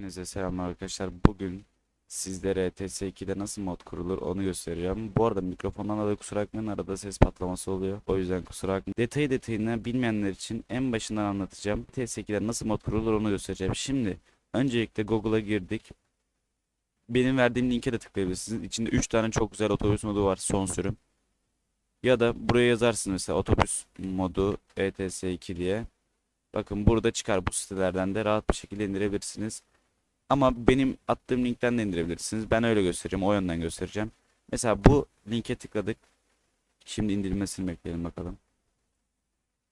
Hepinize selamlar arkadaşlar. Bugün sizlere TS2'de nasıl mod kurulur onu göstereceğim. Bu arada mikrofondan da kusura bakmayın arada ses patlaması oluyor. O yüzden kusura bakmayın. Detayı detayını bilmeyenler için en başından anlatacağım. TS2'de nasıl mod kurulur onu göstereceğim. Şimdi öncelikle Google'a girdik. Benim verdiğim linke de tıklayabilirsiniz. İçinde 3 tane çok güzel otobüs modu var son sürüm. Ya da buraya yazarsınız mesela otobüs modu ETS2 diye. Bakın burada çıkar bu sitelerden de rahat bir şekilde indirebilirsiniz. Ama benim attığım linkten de indirebilirsiniz. Ben öyle göstereceğim. O yönden göstereceğim. Mesela bu linke tıkladık. Şimdi indirilmesini bekleyelim bakalım.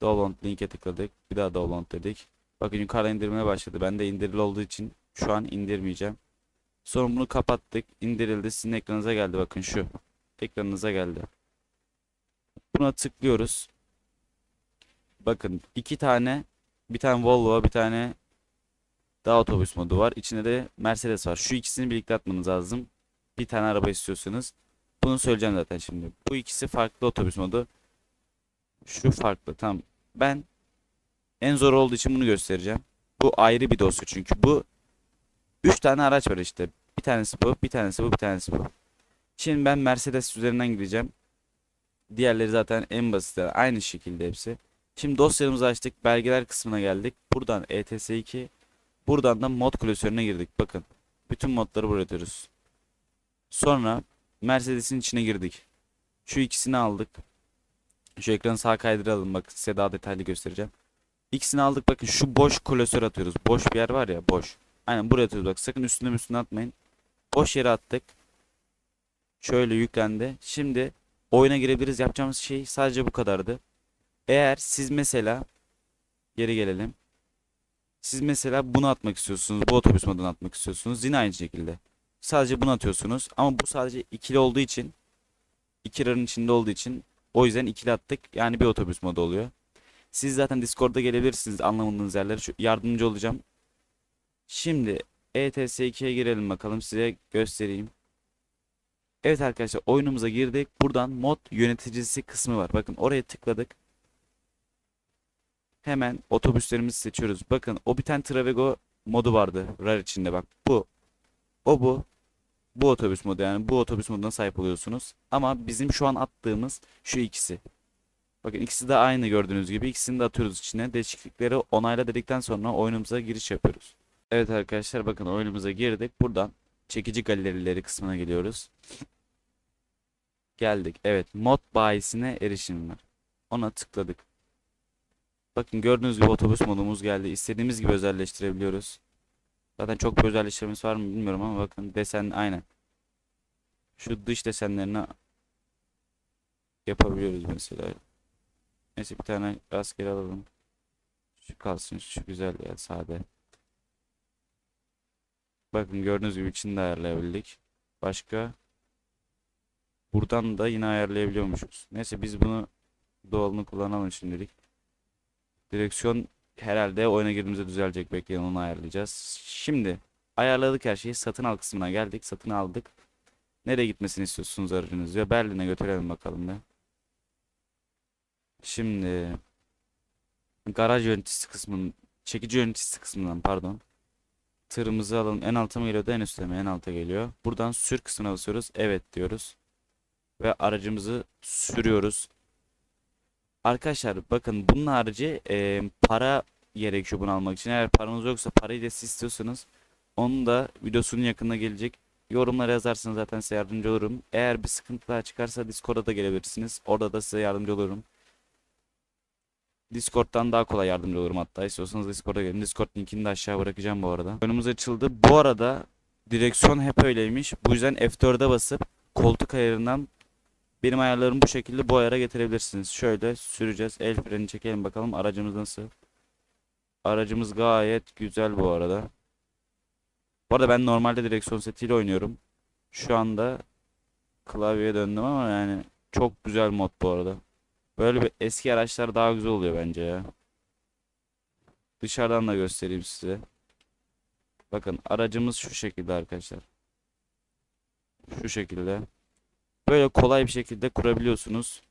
Download linke tıkladık. Bir daha download dedik. Bakın yukarıda indirmeye başladı. Ben de indirili olduğu için şu an indirmeyeceğim. Sonra bunu kapattık. İndirildi. Sizin ekranınıza geldi. Bakın şu. Ekranınıza geldi. Buna tıklıyoruz. Bakın iki tane bir tane Volvo, bir tane daha otobüs modu var. İçinde de Mercedes var. Şu ikisini birlikte atmanız lazım. Bir tane araba istiyorsunuz. Bunu söyleyeceğim zaten şimdi. Bu ikisi farklı otobüs modu. Şu farklı. Tamam. Ben en zor olduğu için bunu göstereceğim. Bu ayrı bir dosya çünkü. Bu 3 tane araç var işte. Bir tanesi bu, bir tanesi bu, bir tanesi bu. Şimdi ben Mercedes üzerinden gideceğim. Diğerleri zaten en basit. Aynı şekilde hepsi. Şimdi dosyalarımızı açtık. Belgeler kısmına geldik. Buradan E ETS2. Buradan da mod klasörüne girdik. Bakın. Bütün modları buraya atıyoruz. Sonra Mercedes'in içine girdik. Şu ikisini aldık. Şu ekranı sağa kaydıralım. Bakın size daha detaylı göstereceğim. İkisini aldık. Bakın şu boş klasör atıyoruz. Boş bir yer var ya boş. Aynen buraya atıyoruz. Bak sakın üstüne üstüne atmayın. Boş yere attık. Şöyle yüklendi. Şimdi oyuna girebiliriz. Yapacağımız şey sadece bu kadardı. Eğer siz mesela geri gelelim. Siz mesela bunu atmak istiyorsunuz. Bu otobüs modunu atmak istiyorsunuz. Yine aynı şekilde. Sadece bunu atıyorsunuz. Ama bu sadece ikili olduğu için iki rarın içinde olduğu için o yüzden ikili attık. Yani bir otobüs modu oluyor. Siz zaten Discord'da gelebilirsiniz anlamadığınız yerlere. Şu yardımcı olacağım. Şimdi E ETS2'ye girelim bakalım. Size göstereyim. Evet arkadaşlar oyunumuza girdik. Buradan mod yöneticisi kısmı var. Bakın oraya tıkladık. Hemen otobüslerimizi seçiyoruz. Bakın o bir tane Travego modu vardı. RAR içinde bak. Bu. O bu. Bu otobüs modu yani bu otobüs moduna sahip oluyorsunuz. Ama bizim şu an attığımız şu ikisi. Bakın ikisi de aynı gördüğünüz gibi. İkisini de atıyoruz içine. Değişiklikleri onayla dedikten sonra oyunumuza giriş yapıyoruz. Evet arkadaşlar bakın oyunumuza girdik. Buradan çekici galerileri kısmına geliyoruz. Geldik. Evet mod bayisine erişim var. Ona tıkladık. Bakın gördüğünüz gibi otobüs modumuz geldi. İstediğimiz gibi özelleştirebiliyoruz. Zaten çok bir özelleştirmemiz var mı bilmiyorum ama bakın desen aynen. Şu dış desenlerini yapabiliyoruz mesela. Neyse bir tane rastgele alalım. Şu kalsın şu güzel ya sade. Bakın gördüğünüz gibi içini de ayarlayabildik. Başka buradan da yine ayarlayabiliyormuşuz. Neyse biz bunu doğalını kullanalım şimdilik. Direksiyon herhalde oyuna girdiğimizde düzelecek. Bekleyin onu ayarlayacağız. Şimdi ayarladık her şeyi. Satın al kısmına geldik. Satın aldık. Nereye gitmesini istiyorsunuz aracınız ya Berlin'e götürelim bakalım be. Şimdi garaj yöneticisi kısmının çekici yöneticisi kısmından pardon. Tırımızı alalım. En alta mı geliyordu en üstte mi? En alta geliyor. Buradan sür kısmına basıyoruz. Evet diyoruz. Ve aracımızı sürüyoruz. Arkadaşlar bakın bunun harici e, para gerekiyor bunu almak için. Eğer paranız yoksa parayı da siz istiyorsanız onun da videosunun yakında gelecek. Yorumlara yazarsanız zaten size yardımcı olurum. Eğer bir sıkıntı daha çıkarsa Discord'a da gelebilirsiniz. Orada da size yardımcı olurum. Discord'dan daha kolay yardımcı olurum hatta. İstiyorsanız Discord'a gelin. Discord linkini de aşağı bırakacağım bu arada. Önümüz açıldı. Bu arada direksiyon hep öyleymiş. Bu yüzden F4'e basıp koltuk ayarından benim ayarlarımı bu şekilde bu ayara getirebilirsiniz. Şöyle süreceğiz. El freni çekelim bakalım aracımız nasıl. Aracımız gayet güzel bu arada. Bu arada ben normalde direksiyon setiyle oynuyorum. Şu anda klavyeye döndüm ama yani çok güzel mod bu arada. Böyle bir eski araçlar daha güzel oluyor bence ya. Dışarıdan da göstereyim size. Bakın aracımız şu şekilde arkadaşlar. Şu şekilde. Böyle kolay bir şekilde kurabiliyorsunuz.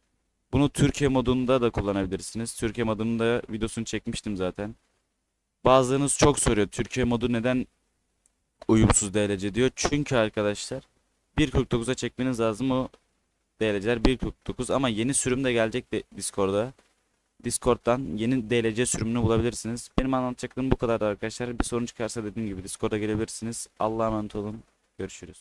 Bunu Türkiye modunda da kullanabilirsiniz. Türkiye modunda videosunu çekmiştim zaten. Bazılarınız çok soruyor. Türkiye modu neden uyumsuz DLC diyor. Çünkü arkadaşlar 1.49'a çekmeniz lazım o DLC'ler 1.49 ama yeni sürüm de gelecek de Discord'a. Discord'dan yeni DLC sürümünü bulabilirsiniz. Benim anlatacaklarım bu kadar arkadaşlar. Bir sorun çıkarsa dediğim gibi Discord'a gelebilirsiniz. Allah'a emanet olun. Görüşürüz.